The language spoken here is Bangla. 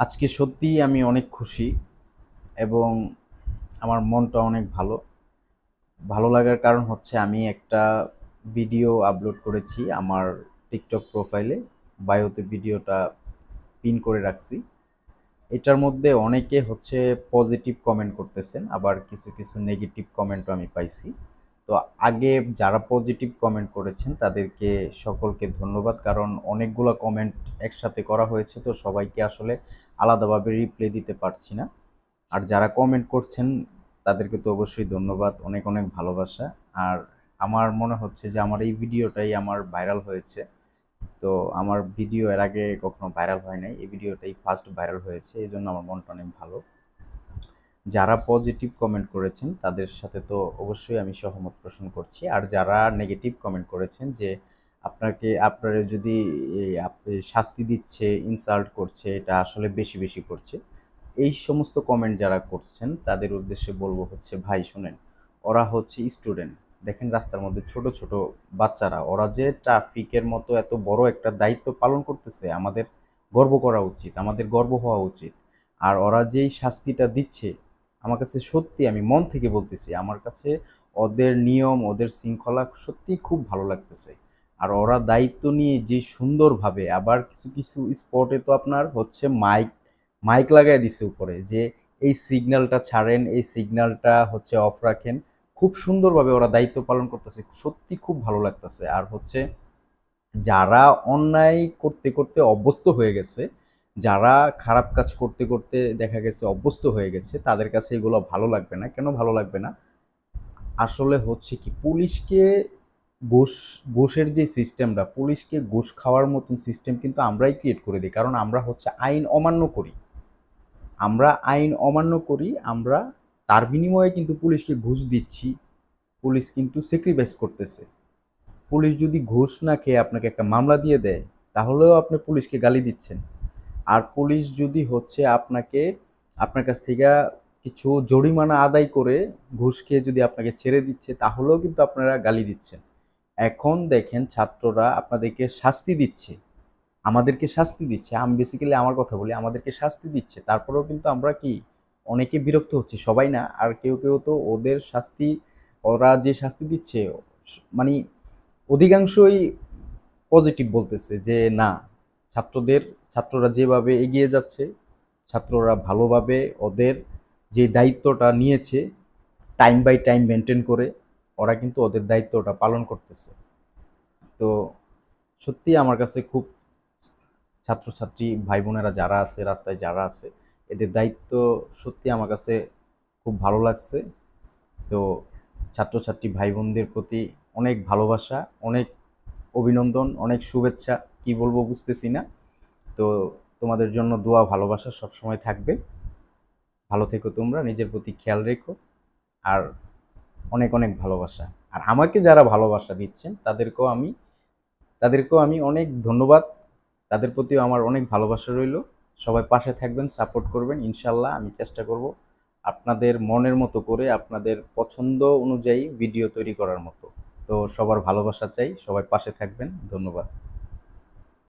আজকে সত্যিই আমি অনেক খুশি এবং আমার মনটা অনেক ভালো। ভালো লাগার কারণ হচ্ছে আমি একটা ভিডিও আপলোড করেছি আমার টিকটক প্রোফাইলে, বায়োতে ভিডিওটা পিন করে রাখছি। এটার মধ্যে অনেকে হচ্ছে পজিটিভ কমেন্ট করতেছেন, আবার কিছু কিছু নেগেটিভ কমেন্টও আমি পাইছি। তো আগে যারা পজিটিভ কমেন্ট করেছেন, তাদেরকে সকলকে ধন্যবাদ। কারণ অনেকগুলো কমেন্ট একসাথে করা হয়েছে, তো সবাইকে আসলে আলাদাভাবে রিপ্লাই দিতে পারছি না। আর যারা কমেন্ট করছেন, তাদেরকে তো অবশ্যই ধন্যবাদ। অনেক অনেক ভালোবাসা। আর আমার মনে হচ্ছে যে আমার এই ভিডিওটাই আমার ভাইরাল হয়েছে। তো আমার ভিডিও এর আগে কখনো ভাইরাল হয় নাই। এই ভিডিওটাই ফার্স্ট ভাইরাল হয়েছে, এই জন্য আমার মনটা অনেক ভালো। যারা পজিটিভ কমেন্ট করেছেন, তাদের সাথে তো অবশ্যই আমি সহমত পোষণ করছি। আর যারা নেগেটিভ কমেন্ট করেছেন যে আপনাকে, আপনারা যদি শাস্তি দিচ্ছে ইনসাল্ট করছে, এটা আসলে বেশি বেশি করছে, এই সমস্ত কমেন্ট যারা করছেন, তাদের উদ্দেশ্যে বলব হচ্ছে, ভাই, শোনেন, ওরা হচ্ছে স্টুডেন্ট দেখেন রাস্তার মধ্যে ছোট ছোট বাচ্চারা, ওরা যে ট্রাফিকের মতো এত বড় একটা দায়িত্ব পালন করতেছে, আমাদের গর্ব করা উচিত, আমাদের গর্ব হওয়া উচিত। আর ওরা যেই শাস্তিটা দিচ্ছে আমার কাছে সত্যি আমি মন থেকে বলতেছি, আমার কাছে ওদের নিয়ম, ওদের শৃঙ্খলা সত্যি খুব ভালো লাগতেছে। আর ওরা দায়িত্ব নিয়ে যে সুন্দরভাবে আবার কিছু কিছু স্পটে তো আপনার হচ্ছে মাইক মাইক লাগাই দিছে উপরে যে এই সিগন্যালটা ছাড়েন, এই সিগন্যালটা হচ্ছে অফ রাখেন। খুব সুন্দরভাবে ওরা দায়িত্ব পালন করতেছে, সত্যি খুব ভালো লাগতেছে। আর হচ্ছে যারা অন্যায় করতে করতে অভ্যস্ত হয়ে গেছে যারা খারাপ কাজ করতে করতে দেখা গেছে অভ্যস্ত হয়ে গেছে, তাদের কাছে এগুলো ভালো লাগবে না। কেন ভালো লাগবে না? আসলে হচ্ছে কি, পুলিশকে ঘুষ, ঘুষের যে সিস্টেমটা পুলিশকে ঘুষ খাওয়ার মতন সিস্টেম কিন্তু আমরাই ক্রিয়েট করে দিই। কারণ আমরা হচ্ছে আইন অমান্য করি। আমরা আইন অমান্য করি, আমরা তার বিনিময়ে কিন্তু পুলিশকে ঘুষ দিচ্ছি। পুলিশ কিন্তু স্যাক্রিফাইস করতেছে। পুলিশ যদি ঘুষ না খেয়ে আপনাকে একটা মামলা দিয়ে দেয়, তাহলেও আপনি পুলিশকে গালি দিচ্ছেন। আর পুলিশ যদি হচ্ছে আপনাকে, আপনার কাছ থেকে কিছু জরিমানা আদায় করে ঘুষ খেয়ে যদি আপনাকে ছেড়ে দিচ্ছে, তাহলেও কিন্তু আপনারা গালি দিচ্ছেন। এখন দেখেন ছাত্ররা আপনাদেরকে শাস্তি দিচ্ছে। আমাদেরকে শাস্তি দিচ্ছে। আমি বেসিক্যালি আমার কথা বলি, আমাদেরকে শাস্তি দিচ্ছে। তারপরেও কিন্তু আমরা কি, অনেকে বিরক্ত হচ্ছি, সবাই না। আর কেউ কেউ তো ওদের শাস্তি, ওরা যে শাস্তি দিচ্ছে মানে অধিকাংশই পজিটিভ বলতেছে যে না, ছাত্রদের ছাত্ররা যেভাবে এগিয়ে যাচ্ছে, ছাত্ররা ভালোভাবে ওদের যে দায়িত্বটা নিয়েছে টাইম বাই টাইম মেনটেন করে ওরা কিন্তু ওদের দায়িত্বটা পালন করতেছে। তো সত্যি আমার কাছে খুব ছাত্রছাত্রী ভাই বোনেরা যারা আছে, রাস্তায় যারা আছে, এদের দায়িত্ব সত্যি আমার কাছে খুব ভালো লাগছে। তো ছাত্রছাত্রী ভাই বোনদের প্রতি অনেক ভালোবাসা, অনেক অভিনন্দন, অনেক শুভেচ্ছা, কি বলব বুঝতেছি না। তো তোমাদের জন্য দোয়া, ভালোবাসা সবসময় থাকবে। ভালো থেকো তোমরা, নিজের প্রতি খেয়াল রেখো। আর অনেক অনেক ভালোবাসা। আর আমাকে যারা ভালোবাসা দিচ্ছেন, তাদেরকেও আমি তাদেরকেও আমি অনেক ধন্যবাদ। তাদের প্রতিও আমার অনেক ভালোবাসা রইল। সবাই পাশে থাকবেন, সাপোর্ট করবেন ইনশাল্লাহ আমি চেষ্টা করব আপনাদের মনের মতো করে, আপনাদের পছন্দ অনুযায়ী ভিডিও তৈরি করার মতো। তো সবার ভালোবাসা চাই, সবাই পাশে থাকবেন, ধন্যবাদ।